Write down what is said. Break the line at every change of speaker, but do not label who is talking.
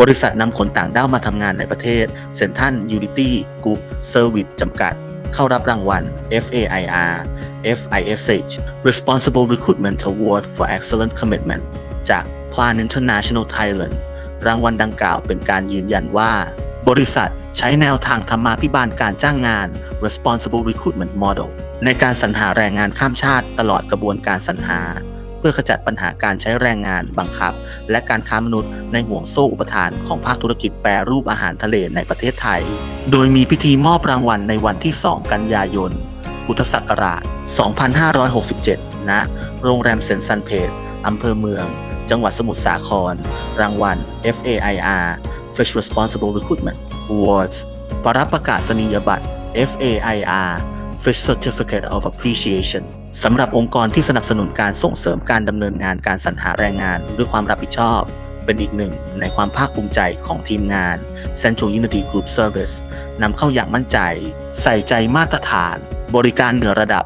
บริษัทนำคนต่างด้าวมาทำงานในประเทศเซนทันยูนิตี้กรุ๊ปเซอร์วิสจำกัด เข้ารับรางวัล FAIR FISH Responsible Recruitment Award for Excellent Commitment จาก Plan International Thailand รางวัลดังกล่าวเป็นการยืนยันว่า บริษัทใช้แนวทางธรรมาภิบาลการจ้างงาน Responsible Recruitment Model ในการสรรหาแรงงานข้ามชาติตลอดกระบวนการสรรหา พื่อขจัดปัญหาการใช้แรงงานบังคับ และการค้ามนุษย์ในห่วงโซ่อุปทานของภาคธุรกิจแปรรูปอาหารทะเลในประเทศไทย โดยมีพิธีมอบรางวัลในวันที่ 2 กันยายน พุทธศักราช 2567 ณ โรงแรมเซนซันเพจอำเภอเมือง จังหวัดสมุทรสาคร รางวัล FAIR Fish Responsible Recruitment Awards ปรับประกาศนียบัตร FAIR Fish Certificate of Appreciation สำหรับองค์กรที่สนับสนุนการส่งเสริมการดำเนินงานการสรรหาแรงงานด้วยความรับผิดชอบ เป็นอีกหนึ่งในความภาคภูมิใจของทีมงาน Central Unity Group Service นำเข้าอย่างมั่นใจ ใส่ใจมาตรฐาน บริการเหนือระดับ